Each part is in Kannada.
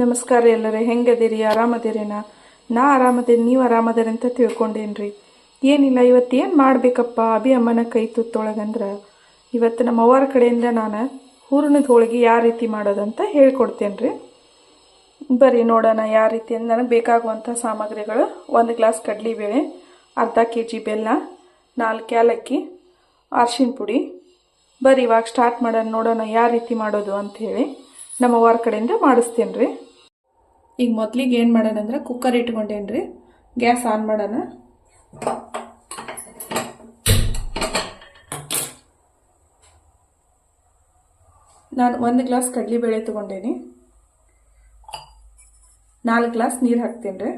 ನಮಸ್ಕಾರ ಎಲ್ಲರೇ, ಹೆಂಗದಿರಿ, ಆರಾಮದಿರೇನಾ? ನಾ ಆರಾಮದೇನೆ ನೀವು ಆರಾಮದಿರಿ ಅಂತ ತಿಳ್ಕೊಂಡೇನ್ರಿ. ಏನಿಲ್ಲ, ಇವತ್ತು ಏನು ಮಾಡಬೇಕಪ್ಪ? ಅಭಿ ಅಮ್ಮನ ಕೈ ತುತ್ತೊಳಗಂದ್ರೆ ಇವತ್ತು ನಮ್ಮ ಅವ್ವಾರ ಕಡೆಯಿಂದ ನಾನು ಹೂರ್ಣದ ಹೋಳಿಗೆ ಯಾವ ರೀತಿ ಮಾಡೋದಂತ ಹೇಳ್ಕೊಡ್ತೇನೆ ರೀ ಬರೀ ನೋಡೋಣ ಯಾವ ರೀತಿ ಅಂತ. ನನಗೆ ಬೇಕಾಗುವಂಥ ಸಾಮಗ್ರಿಗಳು ಒಂದು ಗ್ಲಾಸ್ ಕಡಲೆಬೇಳೆ ಅರ್ಧ ಕೆ ಜಿ ಬೆಲ್ಲ, ನಾಲ್ಕು ಏಲಕ್ಕಿ ಅರ್ಶಿನ ಪುಡಿ. ಬರೀ ಇವಾಗ ಸ್ಟಾರ್ಟ್ ಮಾಡೋಣ, ನೋಡೋಣ ಯಾವ ರೀತಿ ಮಾಡೋದು ಅಂತ ಹೇಳಿ ನಮ್ಮ ಅವ್ವರ ಕಡೆಯಿಂದ ಮಾಡಿಸ್ತೇನೆ ರೀ ಈಗ ಮೊದಲಿಗೆ ಏನು ಮಾಡೋಣ ಅಂದ್ರೆ ಕುಕ್ಕರ್ ಇಟ್ಕೊಂಡೇನು ರೀ ಗ್ಯಾಸ್ ಆನ್ ಮಾಡೋಣ. ನಾನು ಒಂದು ಗ್ಲಾಸ್ ಕಡಲೆಬೇಳೆ ತೊಗೊಂಡೇನಿ. ನಾಲ್ಕು ಗ್ಲಾಸ್ ನೀರು ಹಾಕ್ತೀನಿ ರೀ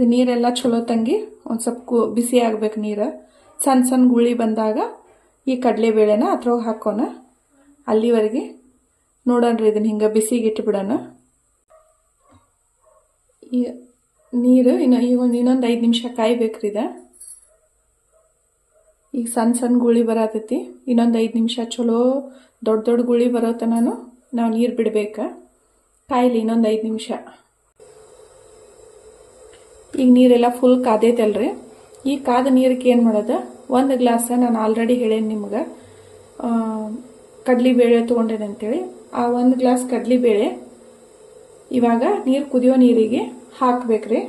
ಇದು ನೀರೆಲ್ಲ ಚಲೋ ತಂಗಿ, ಒಂದು ಸ್ವಲ್ಪ ಬಿಸಿ ಆಗ್ಬೇಕು ನೀರು. ಸಣ್ಣ ಸಣ್ಣ ಗುಳಿ ಬಂದಾಗ ಈ ಕಡಲೆಬೇಳೆನ ಅದ್ರೊಳಗೆ ಹಾಕೋಣ. ಅಲ್ಲಿವರೆಗೆ ನೋಡೋಣ್ರಿ ಇದನ್ನ ಹಿಂಗೆ ಬಿಸಿಗೆ ಇಟ್ಬಿಡೋಣ. ಈ ನೀರು ಇನ್ನು ಈಗ ಒಂದು ಇನ್ನೊಂದು ಐದು ನಿಮಿಷ ಕಾಯ್ಬೇಕ್ರಿ ಇದು. ಈಗ ಸಣ್ಣ ಸಣ್ಣ ಗುಳಿ ಬರತೈತಿ, ಇನ್ನೊಂದು ಐದು ನಿಮಿಷ ಚಲೋ ದೊಡ್ಡ ದೊಡ್ಡ ಗುಳಿ ಬರೋ ತನಕ ನಾವು ನೀರು ಬಿಡಬೇಕು. ಕಾಯಿಲಿ ಇನ್ನೊಂದು ಐದು ನಿಮಿಷ. ಈಗ ನೀರೆಲ್ಲ ಫುಲ್ ಕಾದೈತಲ್ರಿ? ಈ ಕಾದ ನೀರಿಗೆ ಏನು ಮಾಡೋದು? ಒಂದು ಗ್ಲಾಸ ನಾನು ಆಲ್ರೆಡಿ ಹೇಳೇನಿ ನಿಮ್ಗೆ. ಕಡ್ಲಿಬೇಳೆ ತೊಗೊಂಡೇನೆ ಅಂತೇಳಿ. ಆ ಒಂದು ಗ್ಲಾಸ್ ಕಡ್ಲಿಬೇಳೆ ಇವಾಗ ನೀರು ಕುದಿಯೋ ನೀರಿಗೆ ಹಾಕ್ಬೇಕ್ರಿ.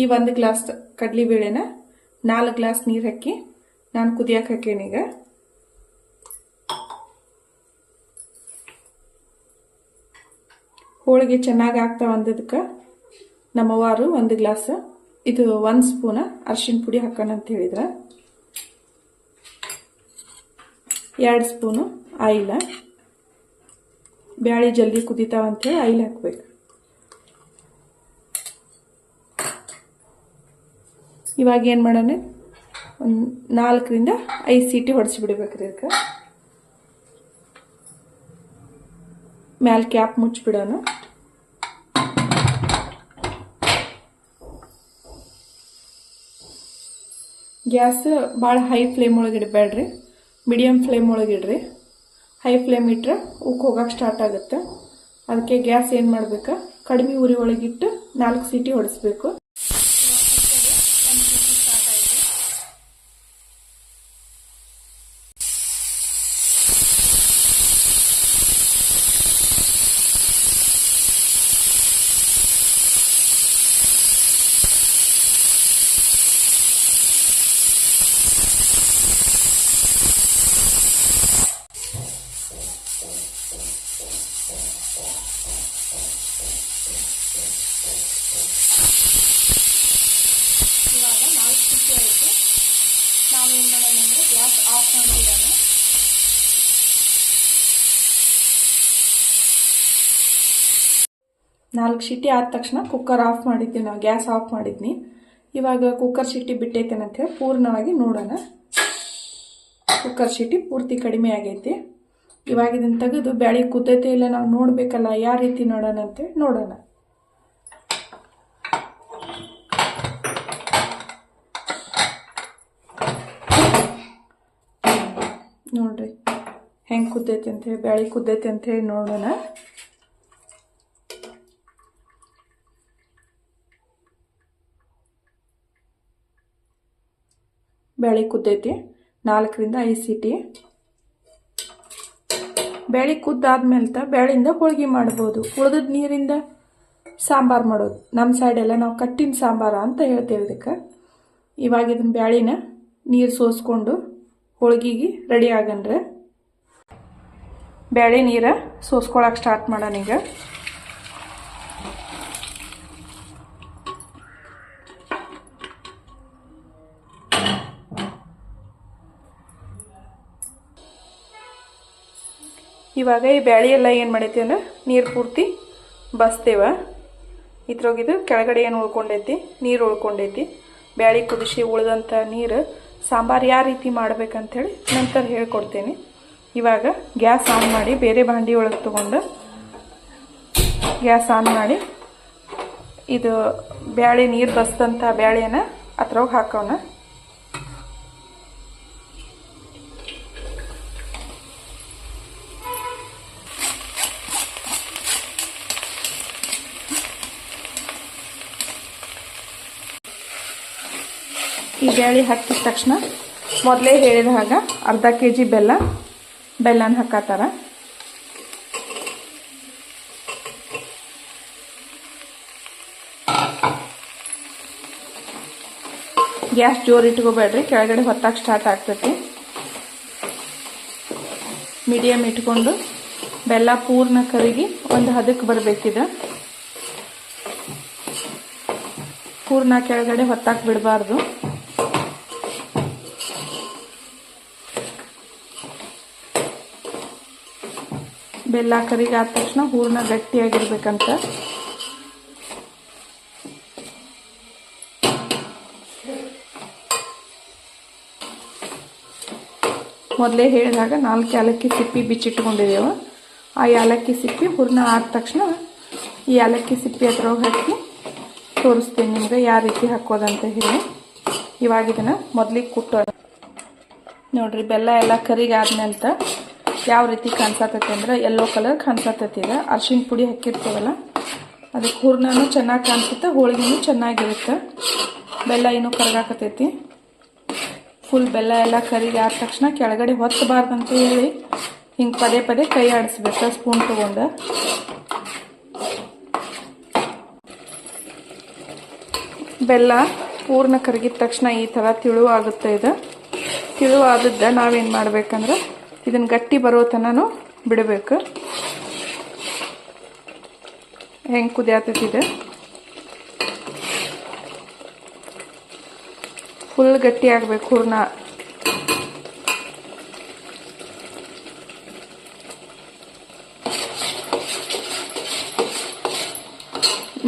ಈ ಒಂದು ಗ್ಲಾಸ್ ಕಡ್ಲಿಬೇಳೆನ ನಾಲ್ಕು ಗ್ಲಾಸ್ ನೀರು ಹಾಕಿ ನಾನು ಕುದಿಯಕ್ಕೆ ಹಾಕೇನೀಗ ಹೋಳಿಗೆ ಚೆನ್ನಾಗಿ ಆಗ್ತಾವ ಅಂದದಕ್ಕೆ ನಮ್ಮವಾರು ಒಂದು ಗ್ಲಾಸ್, ಇದು ಒಂದು ಸ್ಪೂನ ಅರ್ಶಿಣ ಪುಡಿ ಹಾಕೋಣ ಅಂತ ಹೇಳಿದ್ರೆ. ಎರಡು ಸ್ಪೂನು ಆಯಿಲ. ಬ್ಯಾಳಿ ಜಲ್ದಿ ಕುದಿತಾವ ಅಂತೇಳಿ ಆಯಿಲ್ ಹಾಕ್ಬೇಕು. ಇವಾಗ ಏನು ಮಾಡೋಣ? ಒಂದು ನಾಲ್ಕರಿಂದ ಐದು ಸೀಟಿ ಹೊಡೆಸಿ ಬಿಡ್ಬೇಕ್ರಿ ಅದಕ್ಕೆ ಮ್ಯಾಲೆ ಕ್ಯಾಪ್ ಮುಚ್ಚಿಬಿಡೋಣ. ಗ್ಯಾಸ್ ಭಾಳ ಹೈ ಫ್ಲೇಮ್ ಒಳಗೆ ಇಡಬೇಡ್ರಿ. ಮೀಡಿಯಮ್ ಫ್ಲೇಮ್ ಒಳಗೆ ಇಡ್ರಿ. ಹೈ ಫ್ಲೇಮ್ ಇಟ್ಟರೆ ಉಕ್ ಹೋಗಕ್ಕೆ ಸ್ಟಾರ್ಟ್ ಆಗುತ್ತೆ. ಅದಕ್ಕೆ ಗ್ಯಾಸ್ ಏನು ಮಾಡಬೇಕು? ಕಡಿಮೆ ಉರಿ ಒಳಗಿಟ್ಟು ನಾಲ್ಕು ಸೀಟಿ ಹೊಡಿಸ್ಬೇಕು ಇವಾಗ ನಾಲ್ಕು ಸೀಟಿ ಆಯಿತು ನಾವೇನು ಮಾಡೋಣ ಅಂದರೆ ಗ್ಯಾಸ್ ಆಫ್ ಮಾಡಿಬಿಡೋಣ ನಾಲ್ಕು ಸಿಟಿ ಆದ ತಕ್ಷಣ ಕುಕ್ಕರ್ ಆಫ್ ಮಾಡಿದ್ದೆ ನಾವು ಗ್ಯಾಸ್ ಆಫ್ ಮಾಡಿದ್ನಿ ಇವಾಗ ಕುಕ್ಕರ್ ಸೀಟಿ ಬಿಟ್ಟೈತೆನಂತ ಅಂತೇಳಿ ಪೂರ್ಣವಾಗಿ ನೋಡೋಣ. ಕುಕ್ಕರ್ ಸಿಟಿ ಪೂರ್ತಿ ಕಡಿಮೆ ಆಗೈತಿ. ಇವಾಗ ಇದನ್ನು ತೆಗೆದು ಬ್ಯಾಳಿ ಕುದ್ದೈತೆ ಇಲ್ಲ ನಾವು ನೋಡಬೇಕಲ್ಲ, ಯಾವ ರೀತಿ ನೋಡೋಣ ಅಂತೇಳಿ ನೋಡೋಣ. ನೋಡ್ರಿ, ಹೆಂಗೆ ಕುದ್ದೈತೆ ಅಂತೇಳಿ ಬ್ಯಾಳಿ ಕುದ್ದೈತೆ ಅಂತೇಳಿ ನೋಡೋಣ. ಬ್ಯಾಳಿ ಕುದ್ದೈತಿ, ನಾಲ್ಕರಿಂದ ಐದು ಸೀಟಿ. ಬೇಳೆ ಕುದ್ದಾದ್ಮೇಲೆ ತ ಬೇಳೆಯಿಂದ ಹೋಳಿಗೆ ಮಾಡ್ಬೋದು. ಉಳಿದ ನೀರಿಂದ ಸಾಂಬಾರು ಮಾಡೋದು. ನಮ್ಮ ಸೈಡೆಲ್ಲ ನಾವು ಕಟ್ಟಿನ ಸಾಂಬಾರು ಅಂತ ಹೇಳ್ತೇವೆ ಇದಕ್ಕೆ. ಇವಾಗ ಇದನ್ನ ಬ್ಯಾಳಿನ ನೀರು ಸೋಸ್ಕೊಂಡು ಹೋಳಿಗೆಗೆ ರೆಡಿ ಆಗನ್ರೆ. ಬ್ಯಾಳೆ ನೀರು ಸೋಸ್ಕೊಳಕ್ಕೆ ಸ್ಟಾರ್ಟ್ ಮಾಡೋಣ ಈಗ ಇವಾಗ ಈ ಬ್ಯಾಳಿ ಎಲ್ಲ ಏನು ಮಾಡೈತಿ ಅಂದ್ರೆ ನೀರು ಪೂರ್ತಿ ಬಸ್ತೇವ. ಇದ್ರೊಗಿದು ಕೆಳಗಡೆ ಏನು ಉಳ್ಕೊಂಡೈತಿ? ನೀರು ಉಳ್ಕೊಂಡೈತಿ. ಬ್ಯಾಳಿ ಕುದಿಸಿ ಉಳಿದಂಥ ನೀರು ಸಾಂಬಾರು ಯಾವ ರೀತಿ ಮಾಡ್ಬೇಕಂಥೇಳಿ ನಂತರ ಹೇಳ್ಕೊಡ್ತೇನೆ. ಇವಾಗ ಗ್ಯಾಸ್ ಆನ್ ಮಾಡಿ ಬೇರೆ ಬಾಂಡಿ ಒಳಗೆ ತೊಗೊಂಡು ಗ್ಯಾಸ್ ಆನ್ ಮಾಡಿ ಇದು ಬ್ಯಾಳೆ ನೀರು ಬಸ್ದಂಥ ಬ್ಯಾಳೆನ ಅದ್ರೊಳಗೆ ಹಾಕೋಣ. ಈ ಬ್ಯಾಳಿ ಹಾಕಿದ ತಕ್ಷಣ ಮೊದಲೇ ಹೇಳಿದ ಹಾಗ ಅರ್ಧ ಕೆ ಜಿ ಬೆಲ್ಲ, ಬೆಲ್ಲನ ಹಾಕತ್ತಾರ. ಗ್ಯಾಸ್ ಜೋರು ಇಟ್ಕೋಬೇಡ್ರಿ, ಕೆಳಗಡೆ ಹೊತ್ತಾಗ ಸ್ಟಾರ್ಟ್ ಆಗ್ತೈತಿ. ಮೀಡಿಯಮ್ ಇಟ್ಕೊಂಡು ಬೆಲ್ಲ ಪೂರ್ಣ ಕರಗಿ ಒಂದು ಹದಕ್ಕೆ ಬರಬೇಕಿದೆ ಪೂರ್ಣ ಕೆಳಗಡೆ ಹೊತ್ತಾಕ್ ಬಿಡಬಾರ್ದು. ಬೆಲ್ಲ ಕರಿಗೆ ಆದ ತಕ್ಷಣ ಹೂರ್ಣ ಗಟ್ಟಿಯಾಗಿರ್ಬೇಕಂತ. ಮೊದಲೇ ಹೇಳಿದಾಗ ನಾಲ್ಕು ಏಲಕ್ಕಿ ಸಿಪ್ಪಿ ಬಿಚ್ಚಿಟ್ಕೊಂಡಿದ್ದೇವೆ. ಆ ಏಲಕ್ಕಿ ಸಿಪ್ಪಿ ಹೂರ್ಣ ಆದ ತಕ್ಷಣ ಈ ಏಲಕ್ಕಿ ಸಿಪ್ಪಿ ಅದ್ರೊಳಗೆ ಹಾಕಿ ತೋರಿಸ್ತೀನಿ ನಿಮ್ಗೆ ಯಾವ ರೀತಿ ಹಾಕೋದಂತ ಹೇಳಿ. ಇವಾಗ ಇದನ್ನು ಮೊದಲಿಗೆ ಕುಟ್ಟೋಣ ನೋಡ್ರಿ, ಬೆಲ್ಲ ಎಲ್ಲ ಕರಿಗೆ ಆದ್ಮೇಲೆ ಯಾವ ರೀತಿ ಕಾಣಿಸತೈತಿ ಅಂದ್ರೆ ಯೆಲ್ಲೋ ಕಲರ್ ಕಾಣಿಸತೈತಿ ಈಗ ಅರ್ಶಿನ ಪುಡಿ ಹಾಕಿರ್ತೀವಲ್ಲ, ಅದಕ್ಕೆ ಹೂರ್ಣನೂ ಚೆನ್ನಾಗಿ ಕಾಣಿಸುತ್ತೆ, ಹೋಳಿಗೆನೂ ಚೆನ್ನಾಗಿರುತ್ತೆ. ಬೆಲ್ಲ ಇನ್ನೂ ಕರಗಾಕತೈತಿ. ಫುಲ್ ಬೆಲ್ಲ ಎಲ್ಲ ಕರಿಗೆ ಆದ ತಕ್ಷಣ ಕೆಳಗಡೆ ಹೊತ್ತಬಾರ್ದಂತ ಹೇಳಿ, ಹಿಂಗೆ ಪದೇ ಪದೇ ಕೈ ಆಡಿಸ್ಬೇಕು ಸ್ಪೂನ್ ತೊಗೊಂಡು. ಬೆಲ್ಲ ಪೂರ್ಣ ಕರಗಿದ ತಕ್ಷಣ ಈ ಥರ ತಿಳು ಆಗುತ್ತೆ ಇದು. ತಿಳು ಆದದ್ದ ನಾವೇನು ಮಾಡ್ಬೇಕಂದ್ರೆ ಇದನ್ನು ಗಟ್ಟಿ ಬರೋ ತನೂ ಬಿಡಬೇಕು. ಹೆಂಗೆ ಕುದಿಯಾತೈತಿದೆ? ಫುಲ್ ಗಟ್ಟಿ ಆಗಬೇಕು ಹೂರ್ಣ.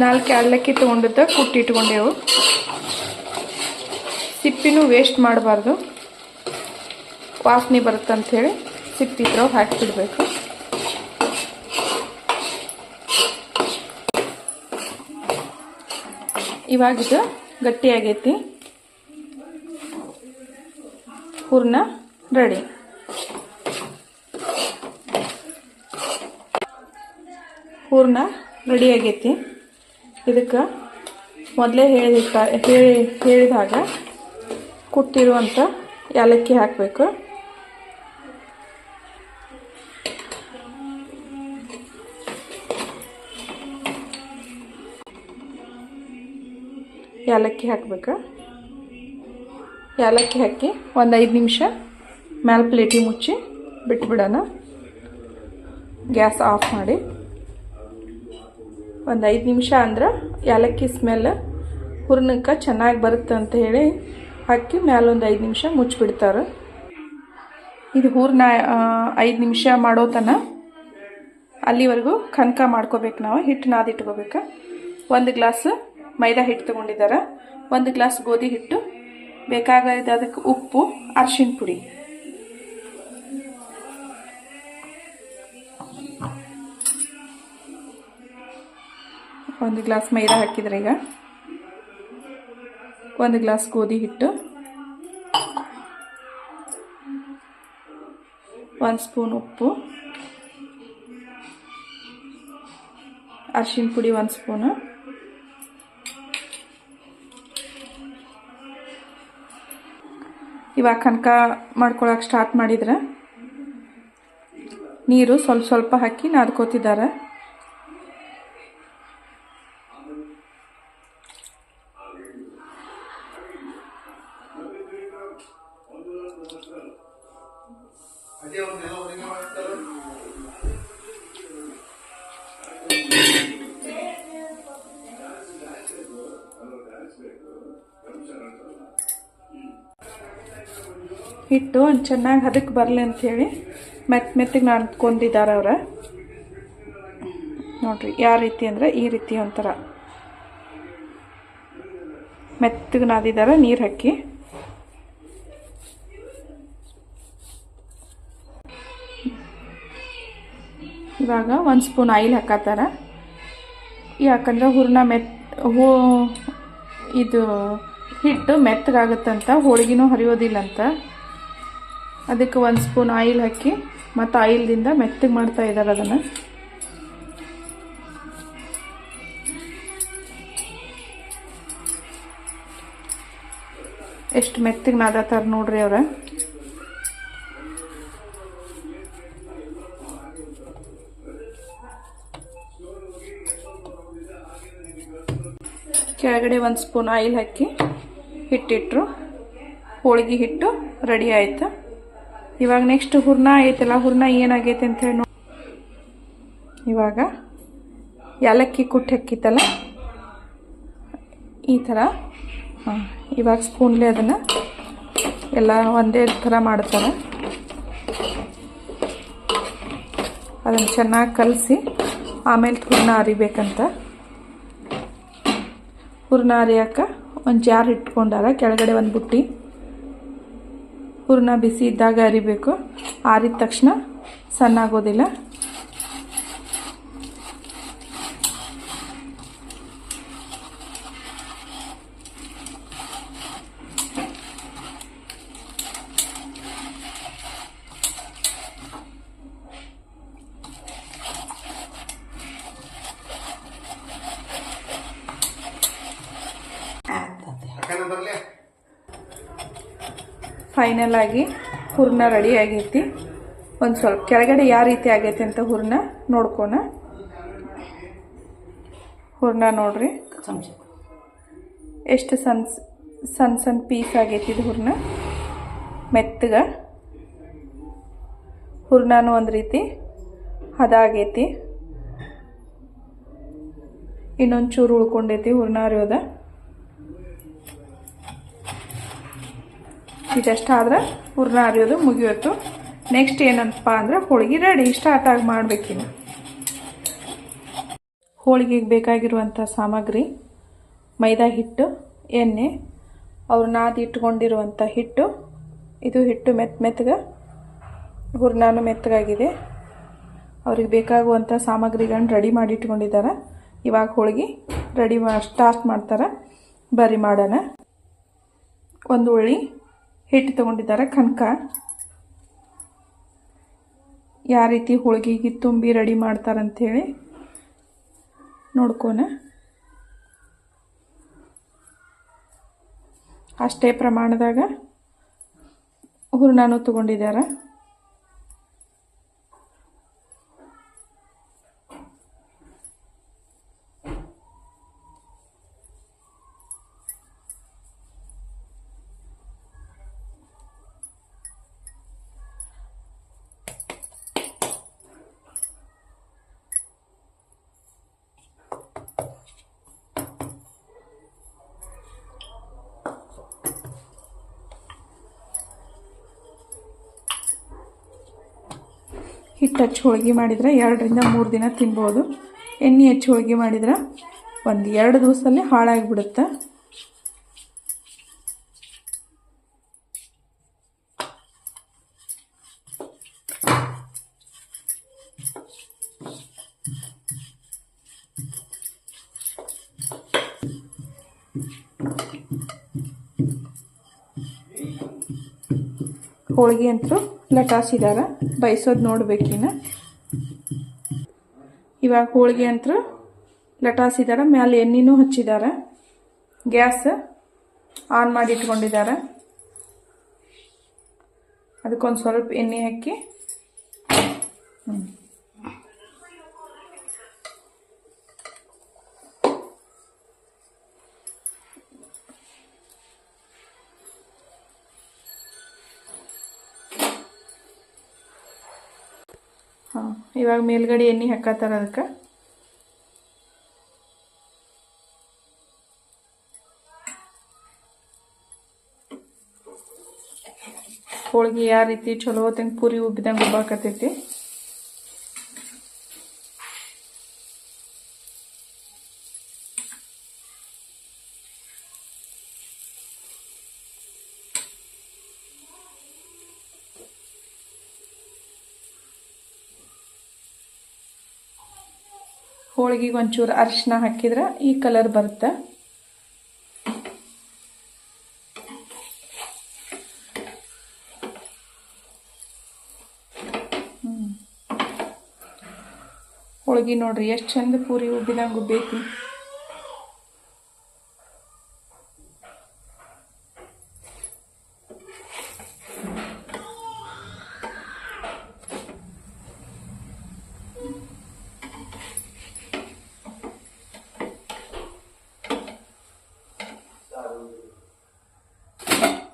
ನಾಲ್ಕು ಅಲ್ಲಕ್ಕಿ ತೊಗೊಂಡಿದ್ದ, ಕುಟ್ಟಿ ಇಟ್ಕೊಂಡೆವು. ಸಿಪ್ಪಿನೂ ವೇಸ್ಟ್ ಮಾಡಬಾರ್ದು. ವಾಸನೆ ಬರುತ್ತಂಥೇಳಿ ಇವಾಗ ಹಾಕಿಬಿಡ್ಬೇಕು ಇವಾಗಿದು ಗಟ್ಟಿಯಾಗೈತಿ ಹೂರ್ಣ ರೆಡಿ ಹೂರ್ಣ ರೆಡಿ ಆಗೈತಿ. ಇದಕ್ಕೆ ಮೊದಲೇ ಹೇಳಿದ ಹೇಳಿ ಹೇಳಿದಾಗ ಕುಟ್ಟಿರುವಂಥ ಏಲಕ್ಕಿ ಹಾಕಬೇಕು. ಏಲಕ್ಕಿ ಹಾಕ್ಬೇಕು? ಏಲಕ್ಕಿ ಹಾಕಿ ಒಂದು ಐದು ನಿಮಿಷ ಮ್ಯಾಲ ಪ್ಲೇಟಿಗೆ ಮುಚ್ಚಿ ಬಿಟ್ಬಿಡೋಣ. ಗ್ಯಾಸ್ ಆಫ್ ಮಾಡಿ. ಒಂದು ಐದು ನಿಮಿಷ ಅಂದ್ರೆ ಏಲಕ್ಕಿ ಸ್ಮೆಲ್ ಹುರ್ನಕ್ಕೆ ಚೆನ್ನಾಗಿ ಬರುತ್ತೆ ಅಂತ ಹೇಳಿ ಹಾಕಿ ಮ್ಯಾಲೊಂದು ಐದು ನಿಮಿಷ ಮುಚ್ಚಿಬಿಡ್ತಾರೆ. ಇದು ಹೂರ್ನ ಐದು ನಿಮಿಷ ಮಾಡೋ ತನ ಅಲ್ಲಿವರೆಗೂ ಕನಕ ಮಾಡ್ಕೋಬೇಕು ನಾವು ಹಿಟ್ಟು ನಾದಿಟ್ಕೋಬೇಕು ಒಂದು ಗ್ಲಾಸ್ ಮೈದಾ ಹಿಟ್ಟು ತೊಗೊಂಡಿದ್ದಾರೆ ಒಂದು ಗ್ಲಾಸ್ ಗೋಧಿ ಹಿಟ್ಟು ಬೇಕಾಗಿದ್ದ ಅದಕ್ಕೆ ಉಪ್ಪು, ಅರ್ಶಿಣ ಪುಡಿ. ಒಂದು ಗ್ಲಾಸ್ ಮೈದಾ ಹಾಕಿದ್ರೆ ಈಗ. ಒಂದು ಗ್ಲಾಸ್ ಗೋಧಿ ಹಿಟ್ಟು. ಒಂದು ಸ್ಪೂನ್ ಉಪ್ಪು. ಅರ್ಶಿಣ ಪುಡಿ ಒಂದು ಸ್ಪೂನು. ಇವಾಗ ಕನಕ ಮಾಡ್ಕೊಳಕ್ಕೆ ಸ್ಟಾರ್ಟ್ ಮಾಡಿದ್ರೆ ನೀರು ಸ್ವಲ್ಪ ಸ್ವಲ್ಪ ಹಾಕಿ ನಾದ್ಕೋತಿದ್ದಾರೆ. ಹಿಟ್ಟು ಒಂದು ಚೆನ್ನಾಗಿ ಅದಕ್ಕೆ ಬರಲಿ ಅಂಥೇಳಿ ಮೆತ್ತ ಮೆತ್ತಗೆ ನಾದ್ಕೊಂಡಿದ್ದಾರೆ ಅವ್ರ. ನೋಡ್ರಿ, ಯಾವ ರೀತಿ ಅಂದರೆ ಈ ರೀತಿ ಒಂಥರ. ಮೆತ್ತಗೆ ನಾದಿದ್ದಾರೆ, ನೀರು ಹಾಕಿ. ಇವಾಗ ಒಂದು ಸ್ಪೂನ್ ಆಯಿಲ್ ಹಾಕತ್ತಾರ. ಯಾಕಂದ್ರೆ ಹೂರ್ಣ ಮೆತ್, ಹೂ, ಇದು ಹಿಟ್ಟು ಮೆತ್ತಗಾಗುತ್ತಂತ ಹೋಳಿಗೆನೂ ಹರಿಯೋದಿಲ್ಲಂತ. ಅದಕ್ಕೆ ಒಂದು ಸ್ಪೂನ್ ಆಯಿಲ್ ಹಾಕಿ ಮತ್ತು ಆಯಿಲ್ದಿಂದ ಮೆತ್ತಗೆ ಮಾಡ್ತಾ ಇದ್ದಾರೆ ಅದನ್ನು. ಎಷ್ಟು ಮೆತ್ತಗೆ ನಾದತ್ತಾರ ನೋಡ್ರಿ ಅವ್ರ. ಕೆಳಗಡೆ ಒಂದು ಸ್ಪೂನ್ ಆಯಿಲ್ ಹಾಕಿ ಹಿಟ್ಟಿಟ್ಟರು ಹೋಳಿಗೆ ಹಿಟ್ಟು ರೆಡಿ ಆಯ್ತು. ಇವಾಗ ನೆಕ್ಸ್ಟ್ ಹೂರ್ಣ ಐತಲ್ಲ, ಹೂರ್ಣ ಏನಾಗೈತೆ ಅಂತ ಹೇಳಿ ನೋಡಿ. ಇವಾಗ ಏಲಕ್ಕಿ ಕುಟ್ಟಿ ಹಾಕಿತ್ತಲ್ಲ ಈ ಥರ. ಹಾಂ, ಇವಾಗ ಸ್ಪೂನ್ಲೆ ಅದನ್ನು ಎಲ್ಲ ಒಂದೇ ಥರ ಮಾಡ್ತಾರೆ. ಅದನ್ನು ಚೆನ್ನಾಗಿ ಕಲಸಿ ಆಮೇಲೆ ಹೂರ್ಣ ಅರಿಬೇಕಂತ ಹೂರ್ಣ ಅರಿಯಾಕ ಒಂದು ಜಾರ್ ಇಟ್ಕೊಂಡಾರ, ಕೆಳಗಡೆ ಒಂದು ಬುಟ್ಟಿ. ಹೂರ್ಣ ಬಿಸಿ ಇದ್ದಾಗ ಅರಿಬೇಕು. ಆರಿದ ತಕ್ಷಣ ಸಣ್ಣ ಫೈನಲ್ ಆಗಿ ಹೂರ್ಣ ರೆಡಿ ಆಗೈತಿ. ಒಂದು ಸ್ವಲ್ಪ ಕೆಳಗಡೆ ಯಾವ ರೀತಿ ಆಗೈತಿ ಅಂತ ಹೂರ್ಣ ನೋಡ್ಕೋಣ. ಹೂರ್ಣ ನೋಡ್ರಿ. ಎಷ್ಟು ಸಣ್ಣ ಸಣ್ಣ ಸಣ್ಣ ಪೀಸ್ ಆಗೈತಿ ಇದು ಹೂರ್ಣ. ಮೆತ್ತಗ. ಹೂರ್ಣನೂ ಒಂದು ರೀತಿ ಹದ ಆಗೈತಿ ಇನ್ನೊಂದು ಚೂರು ಉಳ್ಕೊಂಡೈತಿ ಹೂರ್ಣ ಅರಿಯೋದ ಇದಷ್ಟಾದ್ರೆ ಹೂರ್ಣ ಅರಿಯೋದು ಮುಗಿಯೋತು ನೆಕ್ಸ್ಟ್ ಏನಂತಪ್ಪ ಅಂದ್ರೆ ಹೋಳಿಗೆ ರೆಡಿ ಸ್ಟಾರ್ಟ್ ಆಗಿ ಮಾಡ್ಬೇಕಿನ್ನು ಹೋಳಿಗೆಗೆ ಬೇಕಾಗಿರುವಂಥ ಸಾಮಗ್ರಿ, ಮೈದಾ ಹಿಟ್ಟು, ಎಣ್ಣೆ, ಅವ್ರು ನಾದಿ ಇಟ್ಕೊಂಡಿರುವಂಥ ಹಿಟ್ಟು, ಇದು ಹಿಟ್ಟು ಮೆತ್ತ ಮೆತ್ತಗೆ ಹೂರ್ಣಾನು ಮೆತ್ತಗಾಗಿದೆ ಅವ್ರಿಗೆ ಬೇಕಾಗುವಂಥ ಸಾಮಗ್ರಿಗಳನ್ನ ರೆಡಿ ಮಾಡಿ ಇಟ್ಕೊಂಡಿದ್ದಾರೆ. ಇವಾಗ ಹೋಳಿಗೆ ರೆಡಿ ಮಾ ಸ್ಟಾರ್ಟ್ ಮಾಡ್ತಾರೆ. ಬರಿ ಮಾಡೋಣ. ಒಂದು ಉಳ್ಳಿ ಹಿಟ್ಟು ತೊಗೊಂಡಿದ್ದಾರೆ. ಕನಕ ಯಾವ ರೀತಿ ಹೋಳಿಗೆಗೆ ತುಂಬಿ ರೆಡಿ ಮಾಡ್ತಾರಂಥೇಳಿ ನೋಡ್ಕೋಣ ಅಷ್ಟೇ ಪ್ರಮಾಣದಾಗ ಹೂರ್ಣನೂ ತೊಗೊಂಡಿದ್ದಾರೆ. ಹಿಟ್ಟು ಹಚ್ಚಿ ಹೋಳಿಗೆ ಮಾಡಿದರೆ ಎರಡರಿಂದ ಮೂರು ದಿನ ತಿನ್ಬೋದು. ಎಣ್ಣೆ ಹಚ್ಚಿ ಹೋಳಿಗೆ ಮಾಡಿದ್ರೆ ಒಂದು ಎರಡು ದಿವಸದಲ್ಲಿ ಹಾಳಾಗಿಬಿಡುತ್ತೆ. ಹೋಳಿಗೆ ಅಂತೂ ಲಟಾಸಿದಾರ ಬಯಸೋದು ನೋಡ್ಬೇಕಿನ್ನ ಇವಾಗ ಹೋಳಿಗೆ ಅಂತೂ ಲಟಾಸಿದಾರ ಮ್ಯಾಲೆ ಎಣ್ಣೆನೂ ಹಚ್ಚಿದಾರ. ಗ್ಯಾಸ್ ಆನ್ ಮಾಡಿ ಇಟ್ಕೊಂಡಿದ್ದಾರೆ ಅದಕ್ಕೊಂದು ಸ್ವಲ್ಪ ಎಣ್ಣೆ ಹಾಕಿ ಇವಾಗ ಮೇಲ್ಗಡೆ ಎಣ್ಣೆ ಹಾಕತ್ತಾರ ಅದಕ್ಕೆ? ಹೋಳಿಗೆ ಯಾವ ರೀತಿ ಚಲೋ ತಂಗೆ ಪೂರಿ ಉಬ್ಬಿದಂಗೆ ಉಬ್ಬಾಕತ್ತೈತಿ? ಹೋಳಿಗೆಗೆ ಒಂಚೂರು ಅರಿಶಿನ ಹಾಕಿದ್ರೆ ಈ ಕಲರ್ ಬರುತ್ತೆ. ಹೋಳಿಗೆ ನೋಡ್ರಿ ಎಷ್ಟು ಚಂದ ಪೂರಿ ಉಬ್ಬಿದಂಗೆ ಉಬ್ಬೈತಿ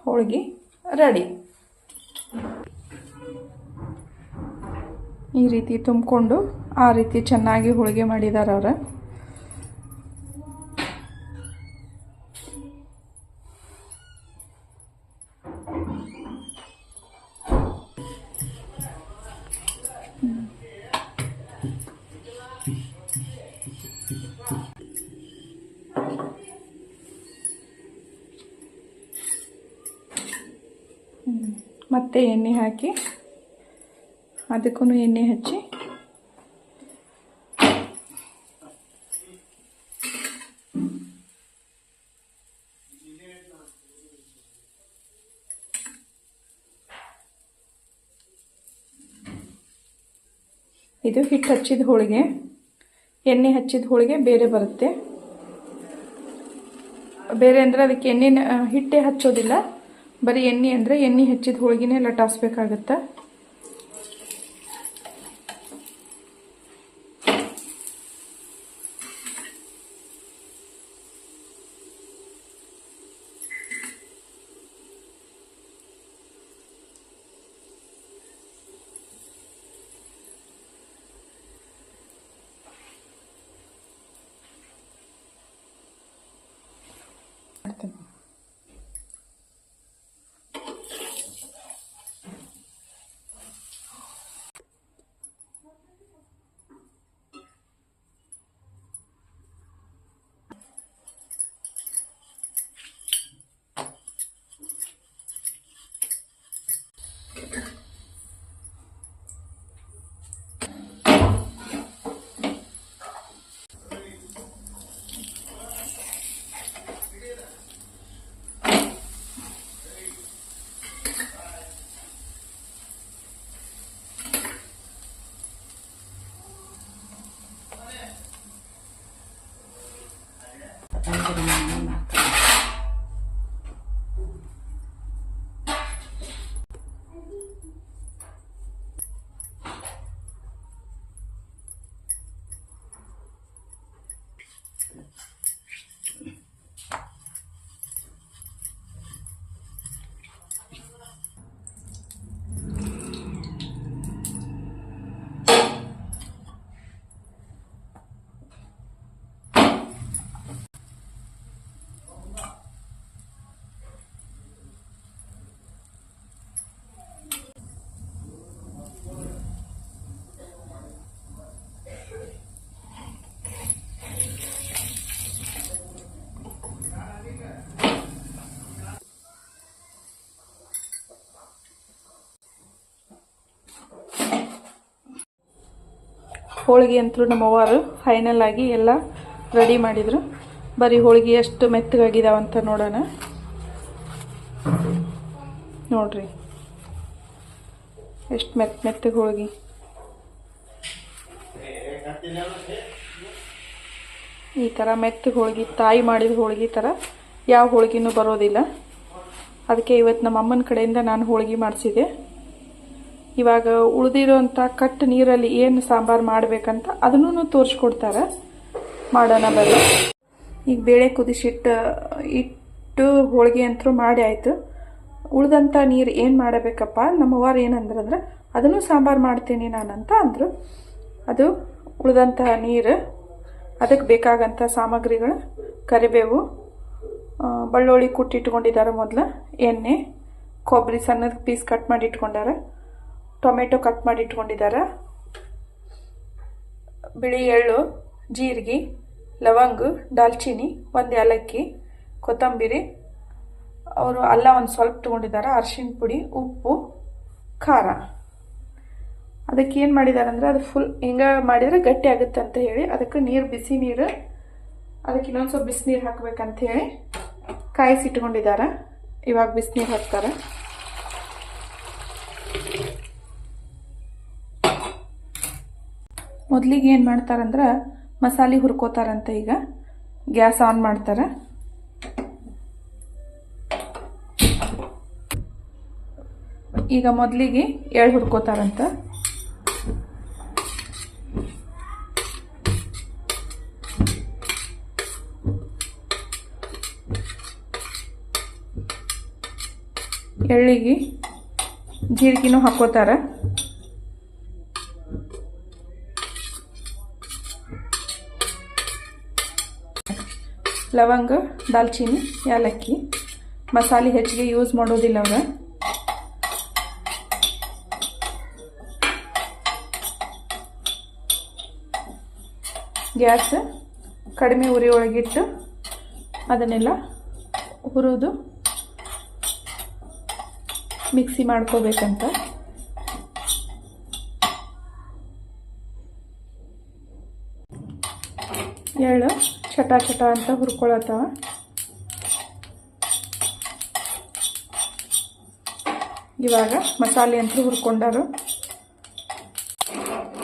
ಹೋಳ್ಗೆ ರೆಡಿ. ಈ ರೀತಿ ತುಂಬಿಕೊಂಡು ಆ ರೀತಿ ಚೆನ್ನಾಗಿ ಹೋಳಿಗೆ ಮಾಡಿದಾರ ಅವ್ರ. ಹಾಕಿ ಅದಕ್ಕೂ ಎಣ್ಣೆ ಹಚ್ಚಿ. ಇದು ಹಿಟ್ಟು ಹಚ್ಚಿದ ಹೋಳಿಗೆ. ಎಣ್ಣೆ ಹಚ್ಚಿದ ಹೋಳಿಗೆ ಬೇರೆ ಬರುತ್ತೆ. ಬೇರೆ ಅಂದರೆ ಅದಕ್ಕೆ ಎಣ್ಣೆ ಹಿಟ್ಟೆ ಹಚ್ಚೋದಿಲ್ಲ. ಬರೀ ಎಣ್ಣೆ ಅಂದರೆ ಎಣ್ಣೆ ಹೆಚ್ಚಿದ ಹೋಳಿಗೆನೇ ಲಟಾಸ್ಬೇಕಾಗತ್ತೆ ಹೋಳಿಗೆ ಅಂತೂ ನಮ್ಮ ಅವ್ವಾರು ಫೈನಲ್ ಆಗಿ ಎಲ್ಲ ರೆಡಿ ಮಾಡಿದರು. ಬರೀ ಹೋಳಿಗೆ ಎಷ್ಟು ಮೆತ್ತಗಾಗಿದಾವಂತ ನೋಡೋಣ. ನೋಡ್ರಿ. ಎಷ್ಟು ಮೆತ್ತ ಮೆತ್ತಗೆ ಹೋಳಿಗೆ. ಈ ಥರ ಮೆತ್ತಗೆ ಹೋಳಿಗೆ, ತಾಯಿ ಮಾಡಿದ ಹೋಳಿಗೆ ಥರ ಯಾವ ಹೋಳಿಗೆನೂ ಬರೋದಿಲ್ಲ. ಅದಕ್ಕೆ ಇವತ್ತು ನಮ್ಮ ಅಮ್ಮನ ಕಡೆಯಿಂದ ನಾನು ಹೋಳಿಗೆ ಮಾಡಿಸಿದೆ ಇವಾಗ ಉಳಿದಿರೋಂಥ ಕಟ್ ನೀರಲ್ಲಿ ಏನು ಸಾಂಬಾರು ಮಾಡಬೇಕಂತ ಅದನ್ನು ತೋರಿಸ್ಕೊಡ್ತಾರೆ. ಮಾಡೋಣ ಬರೋ ಈಗ ಬೇಳೆ ಕುದಿಸಿಟ್ಟು, ಇಟ್ಟು ಹೋಳಿಗೆ ಅಂತೂ ಮಾಡಿ ಆಯಿತು. ಉಳಿದಂಥ ನೀರು ಏನು ಮಾಡಬೇಕಪ್ಪ? ನಮ್ಮವ್ವಾರು ಏನಂದ್ರಂದ್ರೆ ಅದನ್ನು ಸಾಂಬಾರು ಮಾಡ್ತೀನಿ ನಾನಂತ ಅಂದರು. ಅದು ಉಳಿದಂಥ ನೀರು, ಅದಕ್ಕೆ ಬೇಕಾಗಂಥ ಸಾಮಗ್ರಿಗಳು, ಕರಿಬೇವು ಬೆಳ್ಳುಳ್ಳಿ ಕುಟ್ಟಿಟ್ಕೊಂಡಿದ್ದಾರೆ ಮೊದಲು, ಎಣ್ಣೆ, ಕೊಬ್ಬರಿ ಸಣ್ಣದ ಪೀಸ್ ಕಟ್ ಮಾಡಿ ಇಟ್ಕೊಂಡಾರೆ ಟೊಮೆಟೊ ಕಟ್ ಮಾಡಿ ಇಟ್ಕೊಂಡಿದ್ದಾರೆ ಬಿಳಿ ಎಳ್ಳು, ಜೀರಿಗೆ, ಲವಂಗ, ದಾಲ್ಚಿನ್ನಿ, ಒಂದು ಏಲಕ್ಕಿ, ಕೊತ್ತಂಬರಿ. ಅವರು ಅಲ್ಲ ಒಂದು ಸ್ವಲ್ಪ ತೊಗೊಂಡಿದ್ದಾರೆ ಅರಿಶಿನ ಪುಡಿ, ಉಪ್ಪು, ಖಾರ. ಅದಕ್ಕೆ ಏನು ಮಾಡಿದ್ದಾರೆ ಅಂದರೆ ಅದು ಫುಲ್ ಹಿಂಗೆ ಮಾಡಿದರೆ ಗಟ್ಟಿ ಆಗುತ್ತೆ ಅಂತ ಹೇಳಿ ಅದಕ್ಕೆ ನೀರು, ಬಿಸಿ ನೀರು, ಅದಕ್ಕೆ ಇನ್ನೊಂದು ಸ್ವಲ್ಪ ಬಿಸಿನೀರು ಹಾಕಬೇಕಂತ ಹೇಳಿ ಕಾಯಿಸಿಟ್ಕೊಂಡಿದ್ದಾರೆ ಇವಾಗ ಬಿಸಿನೀರು ಹಾಕ್ತಾರೆ. ಮೊದಲಿಗೆ ಏನು ಮಾಡ್ತಾರಂದ್ರೆ ಮಸಾಲೆ ಹುರ್ಕೋತಾರಂತೆ ಈಗ. ಗ್ಯಾಸ್ ಆನ್ ಮಾಡ್ತಾರೆ. ಈಗ ಮೊದಲಿಗೆ ಎಳ್ಳು ಹುರ್ಕೋತಾರಂತ. ಎಳ್ಳಿಗೆ ಜೀರಿಗೆನೂ ಹಾಕೋತಾರೆ. ಲವಂಗ, ದಾಲ್ಚಿನ್ನಿ ಏಲಕ್ಕಿ ಮಸಾಲೆ ಹೆಚ್ಚಿಗೆ ಯೂಸ್ ಮಾಡೋದಿಲ್ಲ ಅವ್ರ. ಗ್ಯಾಸ್ ಕಡಿಮೆ ಉರಿ ಒಳಗಿಟ್ಟು ಅದನ್ನೆಲ್ಲ ಹುರಿದು ಮಿಕ್ಸಿ ಮಾಡ್ಕೋಬೇಕಂತ ಎಳ್ಳು ಚಟ ಚಟ ಅಂತ ಹುರ್ಕೊಳತ್ತವ ಇವಾಗ ಮಸಾಲೆ ಅಂತ ಹುರ್ಕೊಂಡಾರು.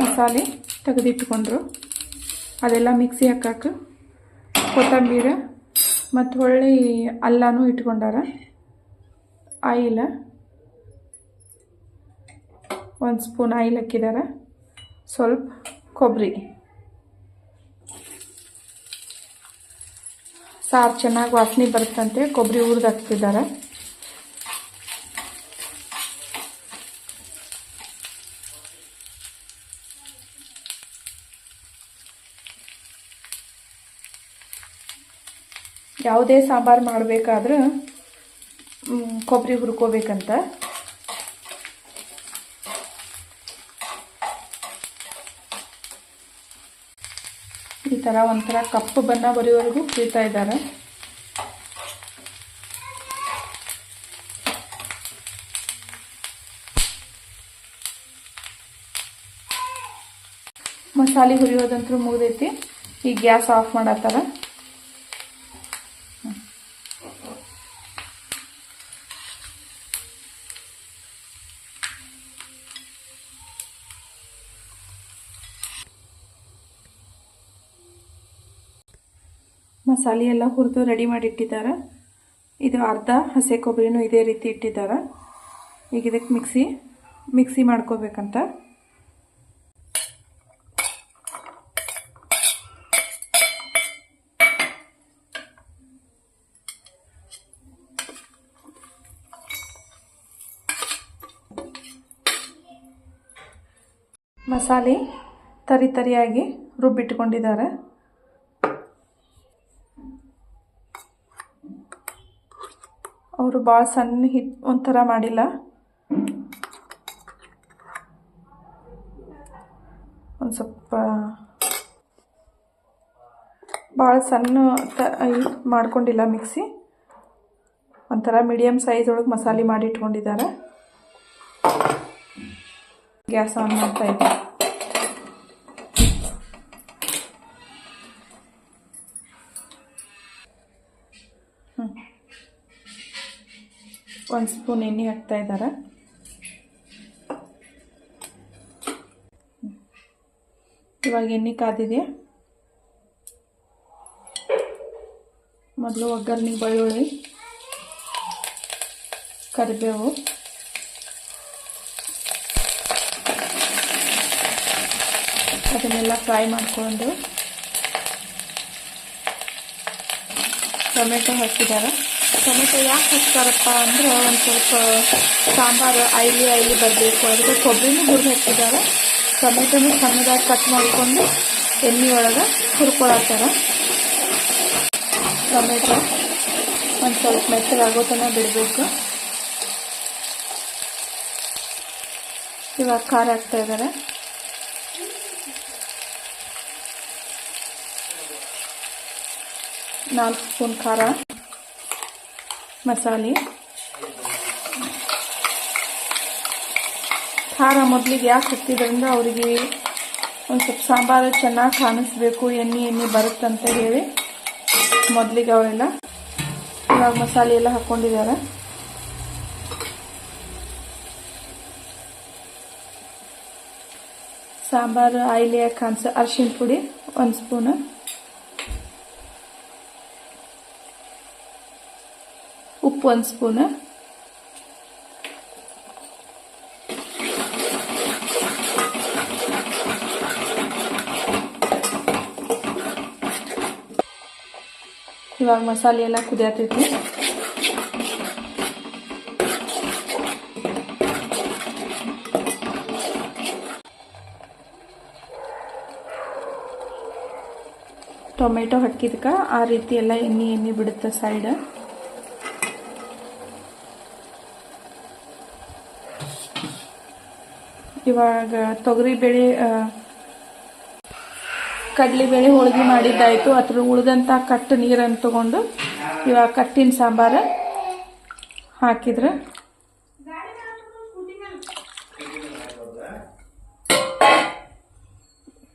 ಮಸಾಲೆ ತೆಗೆದಿಟ್ಕೊಂಡ್ರು. ಅದೆಲ್ಲ ಮಿಕ್ಸಿ ಹಾಕಕ್ಕೆ ಕೊತ್ತಂಬರಿ ಮತ್ತು ಹೊಳ್ಳಿ ಅಲ್ಲನೂ ಇಟ್ಕೊಂಡಾರ. ಆಯಿಲ್. ಒಂದು ಸ್ಪೂನ್ ಆಯಿಲ್ ಹಾಕಿದ್ದಾರೆ ಸ್ವಲ್ಪ ಕೊಬ್ಬರಿ ಸಾರು ಚೆನ್ನಾಗಿ ವಾಸನೆ ಬರುತ್ತಂತೆ ಕೊಬ್ಬರಿ ಹುರಿದು ಹಾಕ್ತಿದ್ದಾರೆ ಯಾವುದೇ ಸಾಂಬಾರು ಮಾಡಬೇಕಾದ್ರೂ ಕೊಬ್ಬರಿ ಹುರ್ಕೋಬೇಕಂತ. ಥರ ಒಂಥರ ಕಪ್ಪು ಬಣ್ಣ ಬರೆಯೋವರೆಗೂ ಕೀಳ್ತಾ ಇದ್ದಾರೆ. ಮಸಾಲೆ ಹುರಿಯೋದಂತೂ ಮುಗ್ದೈತಿ. ಈ ಗ್ಯಾಸ್ ಆಫ್ ಮಾಡತ್ತಾರ ಮಸಾಲೆ ಎಲ್ಲ ಹುರಿದು ರೆಡಿ ಮಾಡಿ ಇಟ್ಟಿದ್ದಾರೆ ಇದು ಅರ್ಧ ಹಸಿ ಕೊಬ್ಬರಿನೂ ಇದೇ ರೀತಿ ಇಟ್ಟಿದ್ದಾರೆ. ಈಗ ಇದಕ್ಕೆ ಮಿಕ್ಸಿ ಮಿಕ್ಸಿ ಮಾಡ್ಕೋಬೇಕಂತ. ಮಸಾಲೆ ತರಿ ತರಿಯಾಗಿ ರುಬ್ಬಿಟ್ಕೊಂಡಿದ್ದಾರೆ. ಅವರು ಭಾಳ ಸಣ್ಣ ಹಿಟ್ ಒಂಥರ ಮಾಡಿಲ್ಲ. ಒಂದು ಸ್ವಲ್ಪ ಭಾಳ ಸಣ್ಣ ಮಾಡ್ಕೊಂಡಿಲ್ಲ ಮಿಕ್ಸಿ. ಒಂಥರ ಮೀಡಿಯಮ್ ಸೈಜ್ ಒಳಗೆ ಮಸಾಲೆ ಮಾಡಿ ಇಟ್ಕೊಂಡಿದ್ದಾರೆ. ಗ್ಯಾಸ್ ಆನ್ ಮಾಡ್ತಾ ಒಂದು ಸ್ಪೂನ್ ಎಣ್ಣೆ ಹಾಕ್ತಾ ಇದ್ದಾರೆ ಇವಾಗ ಎಣ್ಣೆ ಕಾದಿದೆ. ಮೊದಲು ಒಗ್ಗರಣೆ ಬೆಳ್ಳುಳ್ಳಿ, ಕರಿಬೇವು, ಅದನ್ನೆಲ್ಲ ಫ್ರೈ ಮಾಡಿಕೊಂಡು ಟೊಮೆಟೊ ಹಾಕಿದ್ದಾರೆ. ಟೊಮೆಟೊ ಯಾಕೆ ಹಾಕ್ತಾರಪ್ಪ ಅಂದ್ರೆ ಒಂದು ಸ್ವಲ್ಪ ಸಾಂಬಾರು, ಐಲಿ ಐಲಿ ಬರಬೇಕು. ಅದಕ್ಕೆ ಕೊಬ್ಬರಿನೂ ಹುರಿದು ಹಾಕಿದ್ದಾರೆ. ಟೊಮೆಟೊನು ಸಣ್ಣದಾಗಿ ಕಟ್ ಮಾಡಿಕೊಂಡು ಎಣ್ಣೆ ಒಳಗೆ ಹುರ್ಕೊಳತ್ತಾರ ಟೊಮೆಟೊ ಒಂದು ಸ್ವಲ್ಪ ಮೆತ್ತಗಾಗೋ ತನಕ ಬಿಡಬೇಕು. ಇವಾಗ ಖಾರ ಹಾಕ್ತಾ ಇದ್ದಾರೆ. ನಾಲ್ಕು ಸ್ಪೂನ್ ಖಾರ. ಮಸಾಲೆ. ಖಾರ ಮೊದಲಿಗೆ ಯಾಕೆ ಹತ್ತಿದ್ರಿಂದ ಅವರಿಗೆ ಒಂದು ಸ್ವಲ್ಪ ಸಾಂಬಾರು ಚೆನ್ನಾಗಿ ಕಾಣಿಸ್ಬೇಕು, ಎಣ್ಣೆ ಎಣ್ಣೆ ಬರುತ್ತಂತ ಹೇಳಿ. ಮೊದಲಿಗೆ ಅವರೆಲ್ಲ ಇವಾಗ ಮಸಾಲೆ ಎಲ್ಲ ಹಾಕ್ಕೊಂಡಿದ್ದಾರೆ ಸಾಂಬಾರು ಆಯಿಲಿಯ ಕಾಣಿಸ ಅರಿಶಿನ ಪುಡಿ ಒಂದು ಸ್ಪೂನು. ಉಪ್ಪು ಒಂದು ಸ್ಪೂನ್. ಇವಾಗ ಮಸಾಲೆ ಎಲ್ಲ ಕುದಿಯತೈತಿ. ಟೊಮೆಟೊ ಹಾಕಿದ್ಕ ಆ ರೀತಿ ಎಲ್ಲ ಎಣ್ಣೆ ಎಣ್ಣೆ ಬಿಡುತ್ತೆ ಸೈಡ್ ಇವಾಗ ತೊಗರಿಬೇಳೆ ಕಡಲೆಬೇಳೆ ಹೋಳಿಗೆ ಮಾಡಿದ್ದಾಯಿತು. ಅದ್ರ ಉಳಿದಂಥ ಕಟ್ಟು ನೀರನ್ನು ತಗೊಂಡು ಇವಾಗ ಕಟ್ಟಿನ ಸಾಂಬಾರು ಹಾಕಿದ್ರೆ.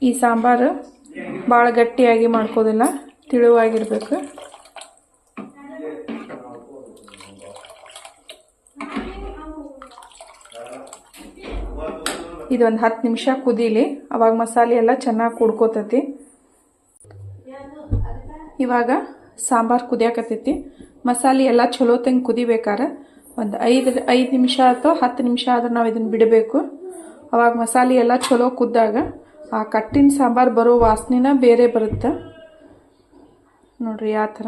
ಈ ಸಾಂಬಾರು ಭಾಳ ಗಟ್ಟಿಯಾಗಿ ಮಾಡ್ಕೋದಿಲ್ಲ, ತಿಳುವಾಗಿರ್ಬೇಕು. ಇದೊಂದು ಹತ್ತು ನಿಮಿಷ ಕುದೀಲಿ. ಅವಾಗ ಮಸಾಲೆ ಎಲ್ಲ ಚೆನ್ನಾಗಿ ಕುಡ್ಕೋತೈತಿ. ಇವಾಗ ಸಾಂಬಾರು ಕುದಿಯಾಕತ್ತೈತಿ ಮಸಾಲೆ ಎಲ್ಲ ಚಲೋ ತಂಗೆ ಕುದಿಬೇಕಾರೆ. ಒಂದು ಐದು ಐದು ನಿಮಿಷ ಅಥವಾ ಹತ್ತು ನಿಮಿಷ ಆದ್ರೆ ನಾವು ಇದನ್ನು ಬಿಡಬೇಕು. ಅವಾಗ ಮಸಾಲೆ ಎಲ್ಲ ಚಲೋ ಕುದ್ದಾಗ ಆ ಕಟ್ಟಿನ ಸಾಂಬಾರು ಬರೋ ವಾಸನೆನ ಬೇರೆ ಬರುತ್ತೆ. ನೋಡ್ರಿ ಯಾವ ಥರ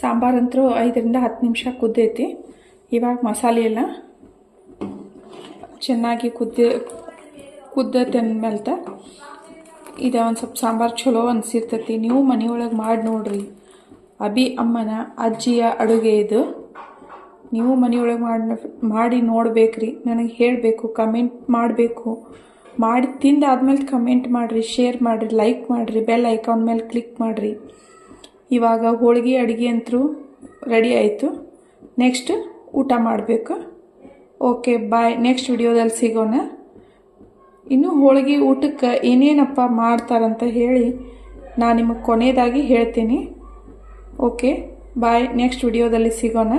ಸಾಂಬಾರಂತರೂ ಐದರಿಂದ ಹತ್ತು ನಿಮಿಷ ಕುದ್ದೈತಿ. ಇವಾಗ ಮಸಾಲೆ ಎಲ್ಲ ಚೆನ್ನಾಗಿ ಕುದ್ದಿ, ಕುದ್ದೈತೆ ಅಂದ್ಮೇಲೆ ಇದು ಒಂದು ಸ್ವಲ್ಪ ಸಾಂಬಾರು ಚಲೋ ಅನಿಸಿರ್ತೈತಿ. ನೀವು ಮನೆಯೊಳಗೆ ಮಾಡಿ ನೋಡ್ರಿ. ಅಭಿ ಅಮ್ಮನ, ಅಜ್ಜಿಯ ಅಡುಗೆ ಇದು. ನೀವು ಮನೆಯೊಳಗೆ ಮಾಡಿ ಮಾಡಿ ನೋಡ್ಬೇಕ್ರಿ. ನನಗೆ ಹೇಳಬೇಕು ಕಮೆಂಟ್ ಮಾಡಬೇಕು. ಮಾಡಿ ತಿಂದಾದ್ಮೇಲೆ ಕಮೆಂಟ್ ಮಾಡಿರಿ ಶೇರ್ ಮಾಡಿರಿ ಲೈಕ್ ಮಾಡಿರಿ ಬೆಲ್ ಐಕಾನ್ ಮೇಲೆ ಕ್ಲಿಕ್ ಮಾಡಿರಿ. ಇವಾಗ ಹೋಳಿಗೆ, ಅಡುಗೆ ಅಂತರೂ ರೆಡಿ ಆಯಿತು. ನೆಕ್ಸ್ಟ್ ಊಟ ಮಾಡಬೇಕು. ಓಕೆ ಬಾಯ್ ನೆಕ್ಸ್ಟ್ ವಿಡಿಯೋದಲ್ಲಿ ಸಿಗೋಣ. ಇನ್ನು ಹೋಳಿಗೆ ಊಟಕ್ಕೆ ಏನೇನಪ್ಪ ಮಾಡ್ತಾರಂತ ಹೇಳಿ ನಾನು ನಿಮಗೆ ಕೊನೆಯದಾಗಿ ಹೇಳ್ತೀನಿ. ಓಕೆ ಬಾಯ್ ನೆಕ್ಸ್ಟ್ ವಿಡಿಯೋದಲ್ಲಿ ಸಿಗೋಣ.